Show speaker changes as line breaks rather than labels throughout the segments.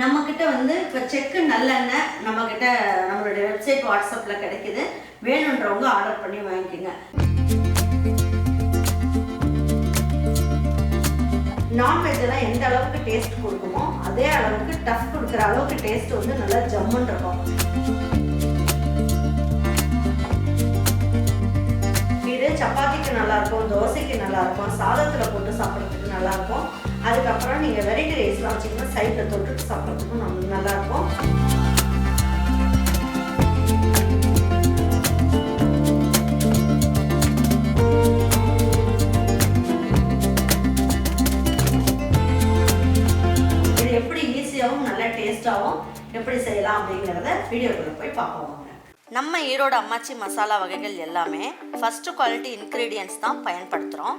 நம்மக்கிட்ட வந்து இப்போ செக்கு நல்லெண்ணெய் நம்மக்கிட்ட நம்மளுடைய வெப்சைட் வாட்ஸ்அப்பில் கிடைக்குது. வேணுன்றவங்க ஆர்டர் பண்ணி வாங்கிக்கோங்க. நான்வெஜ்ஜெல்லாம் எந்த அளவுக்கு டேஸ்ட் கொடுக்குமோ அதே அளவுக்கு டஃப் கொடுக்குற அளவுக்கு டேஸ்ட் வந்து நல்லா ஜம்முன்னு இருக்கும். இது சப்பாத்திக்கு நல்லா இருக்கும் தோசைக்கு நல்லா இருக்கும் சாதத்தில் போட்டு சாப்பிட்றதுக்கு நல்லா இருக்கும். அதுக்கப்புறம் நீங்கள் வெரைட்டி ரைஸ்லாம் வச்சிங்கன்னா சைடில் தொட்டுட்டு சாப்பிட்றதுக்கும் நம்ம நல்லாயிருக்கும். இது எப்படி ஈஸியாகவும் நல்லா டேஸ்ட்டாகவும் எப்படி செய்யலாம் அப்படிங்கிறத வீடியோ போய் பார்ப்போம் நம்ம ஈரோடு அம்மாச்சி மசாலா வகைகள் எல்லாமே ஃபர்ஸ்ட் குவாலிட்டி இன்க்ரீடியன்ஸ் தான் பயன்படுத்துகிறோம்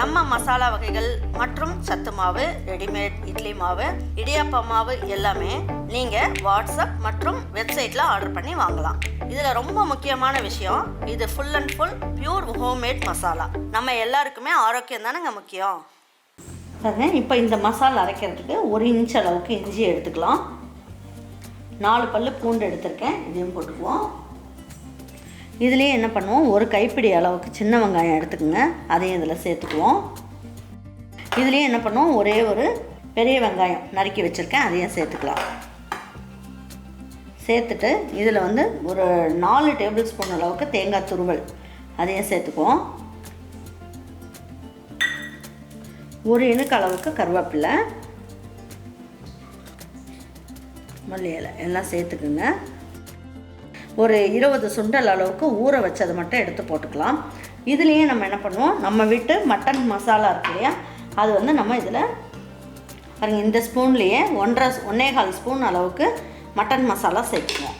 நம்ம மசாலா வகைகள் மற்றும் சத்து மாவு ரெடிமேட் இட்லி மாவு இடியாப்ப மாவு எல்லாமே நீங்கள் வாட்ஸ்அப் மற்றும் வெப்சைட்டில் ஆர்டர் பண்ணி வாங்கலாம். இதில் ரொம்ப முக்கியமான விஷயம் இது full and full pure homemade masala. நம்ம எல்லாருக்குமே ஆரோக்கியம் தானேங்க முக்கியம்? பாருங்க இப்போ இந்த மசாலா அரைக்கிறதுக்கு ஒரு இன்ச் அளவுக்கு இஞ்சி எடுத்துக்கலாம். நாலு பல் பூண்டு எடுத்திருக்கேன் இதையும் போட்டுக்குவோம். இதுலேயே என்ன பண்ணுவோம்? ஒரு கைப்பிடி அளவுக்கு சின்ன வெங்காயம் எடுத்துக்கோங்க. அதையும் இதில் சேர்த்துக்குவோம். இதுலேயே என்ன பண்ணுவோம்? ஒரே ஒரு பெரிய வெங்காயம் நறுக்கி வச்சுருக்கேன். அதையும் சேர்த்துக்கலாம். சேர்த்துட்டு இதில் வந்து ஒரு நாலு டேபிள் ஸ்பூன் அளவுக்கு தேங்காய் துருவல் அதையும் சேர்த்துக்குவோம். ஒரு இணுக்கு அளவுக்கு கருவேப்பிலை மல்லி இலை எல்லாம் சேர்த்துக்குங்க. ஒரு இருபது சுண்டல் அளவுக்கு ஊற வச்சதை மட்டும் எடுத்து போட்டுக்கலாம். இதுலேயே நம்ம என்ன பண்ணுவோம்? நம்ம வீட்டு மட்டன் மசாலா இருக்கு இல்லையா? அது வந்து நம்ம இதில் பாருங்க இந்த ஸ்பூன்லேயே ஒன்றரை ஒன்றே கால் ஸ்பூன் அளவுக்கு மட்டன் மசாலா சேர்த்துக்குவோம்.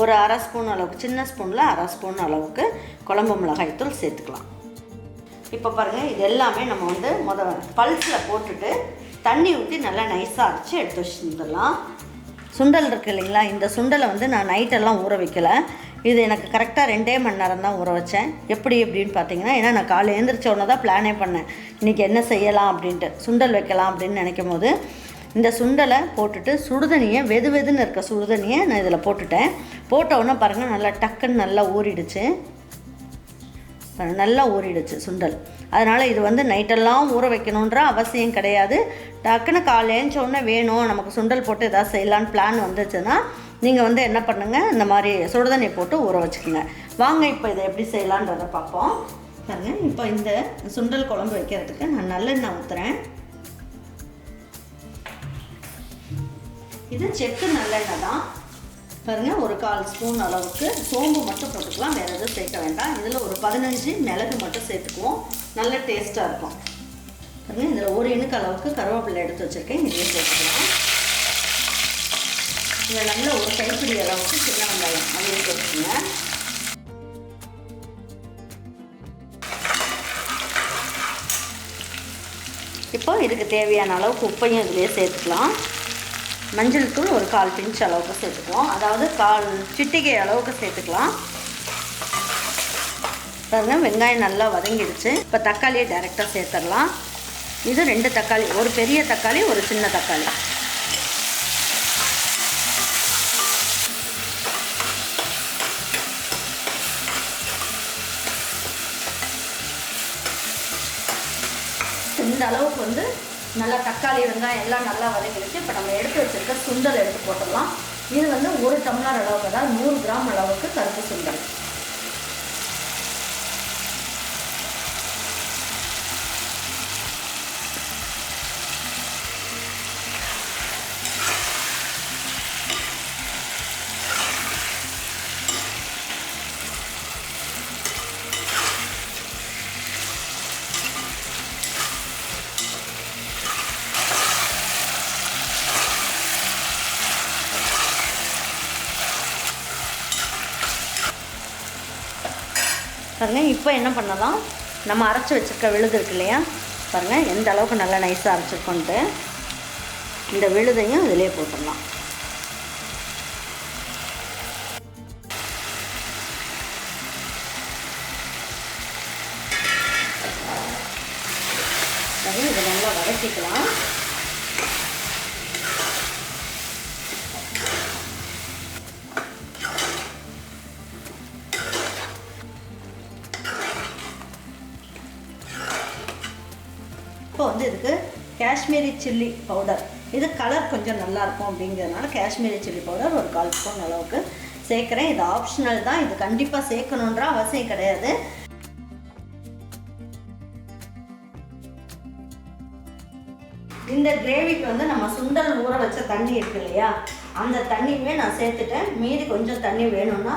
ஒரு அரை ஸ்பூன் அளவுக்கு சின்ன ஸ்பூனில் அரை ஸ்பூன் அளவுக்கு குழம்பு மிளகாய்த்தூள் சேர்த்துக்கலாம். இப்போ பாருங்கள் இது எல்லாமே நம்ம வந்து முத பல்ஸில் போட்டுட்டு தண்ணி ஊற்றி நல்லா நைஸாக அரைச்சி எடுத்து வச்சுருந்துடலாம் சுண்டல் இருக்கு இல்லைங்களா? இந்த சுண்டலை வந்து நான் நைட்டெல்லாம் ஊற வைக்கல. இது எனக்கு கரெக்டாக ரெண்டே மணி நேரம் தான் ஊற வச்சேன். எப்படி அப்படின்னு பார்த்தீங்கன்னா ஏன்னா நான் காலை எழுந்திரிச்ச உடனே தான் பிளானே பண்ணேன். இன்றைக்கி என்ன செய்யலாம் அப்படின்ட்டு. சுண்டல் வைக்கலாம் அப்படின்னு நினைக்கும் போது இந்த சுண்டலை போட்டுட்டு சுடுதண்ணியை வெது வெதுன்னு இருக்க சுடுதண்ணியை நான் இதில் போட்டுட்டேன். போட்ட உடனே பாருங்கள் நல்லா டக்குன்னு நல்லா ஊறிடுச்சு. நல்லா ஊறிடுச்சு சுண்டல். அதனால் இது வந்து நைட்டெல்லாம் ஊற வைக்கணுன்ற அவசியம் கிடையாது. டக்குன்னு காலையில் உடனே வேணும் நமக்கு சுண்டல் போட்டு எதாவது செய்யலான்னு பிளான் வந்துச்சுன்னா நீங்கள் வந்து என்ன பண்ணுங்கள் இந்த மாதிரி சுடுதண்ணி போட்டு ஊற வச்சுக்கோங்க. வாங்க இப்போ இதை எப்படி செய்யலான்றதை பார்ப்போம். பாருங்க இப்போ இந்த சுண்டல் குழம்பு வைக்கிறதுக்கு நான் நல்லெண்ணெய் ஊற்றுறேன் இது செக்கு நல்லெண்ணெய் தான். பாருங்கள் ஒரு கால் ஸ்பூன் அளவுக்கு சோம்பு மட்டும் போட்டுக்கலாம் வேறு எதுவும் சேர்க்க வேண்டாம். இதில் ஒரு பதினஞ்சு மிளகு மட்டும் சேர்த்துக்குவோம். நல்ல டேஸ்ட்டாக இருக்கும். பாருங்கள் இதில் ஒரு இணுக்கு அளவுக்கு கருவேப்பிலை எடுத்து வச்சுருக்கேன். இதையும் சேர்த்துக்கலாம். இதில் நல்ல ஒரு கைப்பிடி அளவுக்கு சின்ன வெங்காயம். அதையும் சேர்த்துக்குங்க இப்போ இதுக்கு தேவையான அளவுக்கு உப்பையும் இதிலே சேர்த்துக்கலாம். மஞ்சள் தூள் ஒரு கால் பிஞ்ச் அளவுக்கு சேர்த்துக்குவோம் அதாவது கால் சிட்டிகை அளவுக்கு சேர்த்துக்கலாம். பாருங்க வெங்காயம் நல்லா வதங்கிடுச்சு. இப்போ தக்காளியை டைரெக்டாக சேர்த்துடலாம். இது ரெண்டு தக்காளி ஒரு பெரிய தக்காளி ஒரு சின்ன தக்காளி. இந்த அளவுக்கு வந்து நல்லா தக்காளி வெங்காயம் எல்லாம் நல்லா வதங்கிடுச்சு இப்போ நம்ம எடுத்து வச்சிருக்க சுண்டல் எடுத்து போட்டுடலாம். இது வந்து ஒரு டம்ளர் அளவுக்கு தான் நூறு கிராம் அளவுக்கு கருப்பு சுண்டல். பாருங்கள் இப்போ என்ன பண்ணலாம்? நம்ம அரைச்சி வச்சுருக்க விழுது இருக்கு இல்லையா? பாருங்கள் எந்த அளவுக்கு நல்லா நைஸாக அரைச்சிருக்கோன்ட்டு இந்த விழுதையும் இதிலே போட்டுடலாம். இதை நல்லா வதக்கிக்கலாம். வந்து இதுக்கு காஷ்மீரி சில்லி பவுடர் இது கலர் கொஞ்சம் நல்லா இருக்கும் அப்படிங்கிறதுனால காஷ்மீரி சில்லி பவுடர் ஒரு கால் ஸ்பூன் அளவுக்கு சேர்க்குறேன். இது ஆப்ஷனல் தான். இது கண்டிப்பாக சேர்க்கணுன்ற அவசியம் கிடையாது. இந்த கிரேவிக்கு வந்து நம்ம சுண்டல் ஊற வச்ச தண்ணி இருக்கு இல்லையா? அந்த தண்ணியுமே நான் சேர்த்துட்டேன். மீதி கொஞ்சம் தண்ணி வேணும்னா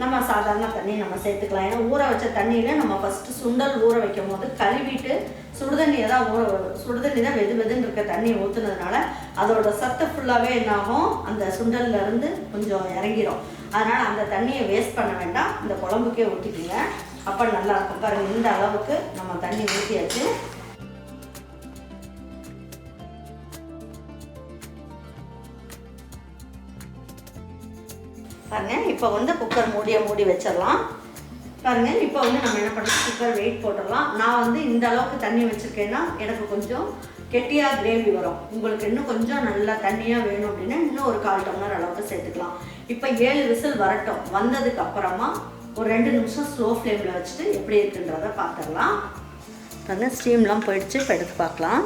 நம்ம சாதாரண தண்ணி நம்ம சேர்த்துக்கலாம். ஏன்னா ஊற வச்ச தண்ணியில் நம்ம ஃபஸ்ட்டு சுண்டல் ஊற வைக்கும் போது கழுவிட்டு சுடுதண்ணியை தான் ஊற சுடுதண்ணி தான் வெது வெதுன்னு இருக்க தண்ணி ஊற்றுனதுனால அதோட சத்து ஃபுல்லாகவே என்னாகும்? அந்த சுண்டல்ல இருந்து கொஞ்சம் இறங்கிடும் அதனால் அந்த தண்ணியை வேஸ்ட் பண்ண வேண்டாம். இந்த குழம்புக்கே ஊற்றிக்குங்க அப்போ நல்லா இருக்கும். பாருங்கள் இந்த அளவுக்கு நம்ம தண்ணி ஊற்றியாச்சு இப்போ வந்து குக்கர் மூடியை மூடி வச்சிடலாம். பாருங்கள் இப்போ வந்து நம்ம என்ன பண்ணலாம்? குக்கர் வெயிட் போட்டுடலாம். நான் வந்து இந்த அளவுக்கு தண்ணி வச்சுருக்கேன்னா எனக்கு கொஞ்சம் கெட்டியாக கிரேவி வரும். உங்களுக்கு இன்னும் கொஞ்சம் நல்லா தண்ணியாக வேணும் அப்படின்னா இன்னும் ஒரு கால் டம்ளர் அளவுக்கு சேர்த்துக்கலாம். இப்போ ஏழு விசில் வரட்டும். வந்ததுக்கு அப்புறமா ஒரு ரெண்டு நிமிஷம் ஸ்லோ ஃப்ளேமில் வச்சுட்டு எப்படி இருக்குன்றதை பார்த்துடலாம். வந்து ஸ்டீம்லாம் போயிடுச்சு. இப்போ எடுத்து பார்க்கலாம்.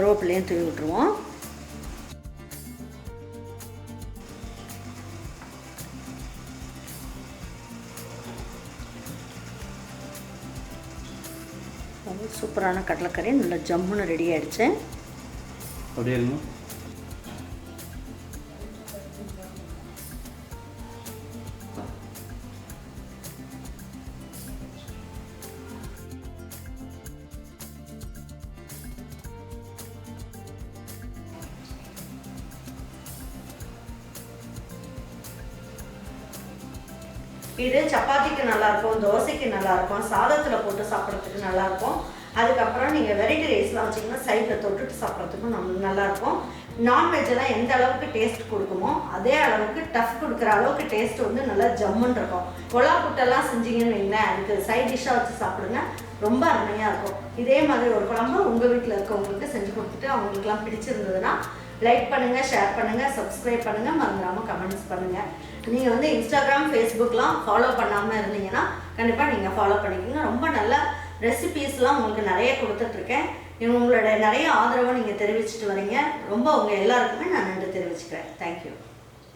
கருவேப்பிலையும் தூவி விட்டுருவோம். ரொம்ப சூப்பரான கடலைக்கறி நல்லா ஜம்முன்னு ரெடி ஆகிடுச்சு
அப்படியே
இது சப்பாத்திக்கு நல்லா இருக்கும் தோசைக்கு நல்லா இருக்கும் சாதத்தில் போட்டு சாப்பிட்றதுக்கு நல்லா இருக்கும் அதுக்கப்புறம் நீங்கள் வெரைட்டி ரைஸ்லாம் வச்சிங்கன்னா சைடில் தொட்டுட்டு சாப்பிட்றதுக்கும் நம்ம நல்லா இருக்கும் நான்வெஜ்ஜெல்லாம் எந்த அளவுக்கு டேஸ்ட் கொடுக்குமோ அதே அளவுக்கு டஃப் கொடுக்குற அளவுக்கு டேஸ்ட் வந்து நல்லா ஜம்முன்னு இருக்கும். கொலா புட்டெல்லாம் செஞ்சீங்கன்னு வைங்களேன் அதுக்கு சைட் டிஷ்ஷாக வச்சு சாப்பிடுங்க ரொம்ப அருமையாக இருக்கும். இதே மாதிரி ஒரு குழம்பு உங்கள் வீட்டில் இருக்கவங்களுக்கு செஞ்சு கொடுத்துட்டு அவங்களுக்குலாம் பிடிச்சிருந்ததுன்னா லைக் பண்ணுங்கள் ஷேர் பண்ணுங்கள் சப்ஸ்கிரைப் பண்ணுங்கள் மறந்துடாமல் கமெண்ட்ஸ் பண்ணுங்கள் நீங்கள் வந்து இன்ஸ்டாகிராம் ஃபேஸ்புக்லாம் ஃபாலோ பண்ணாமல் இருந்தீங்கன்னா கண்டிப்பாக நீங்கள் ஃபாலோ பண்ணிக்கோங்க. ரொம்ப நல்ல ரெசிபீஸ்லாம் உங்களுக்கு நிறைய கொடுத்துட்ருக்கேன். உங்களோட நிறைய ஆதரவை நீங்கள் தெரிவிச்சிட்டு வரீங்க. ரொம்ப உங்கள் எல்லாருக்குமே நான் நன்றி தெரிவிச்சுக்கிறேன். தேங்க்யூ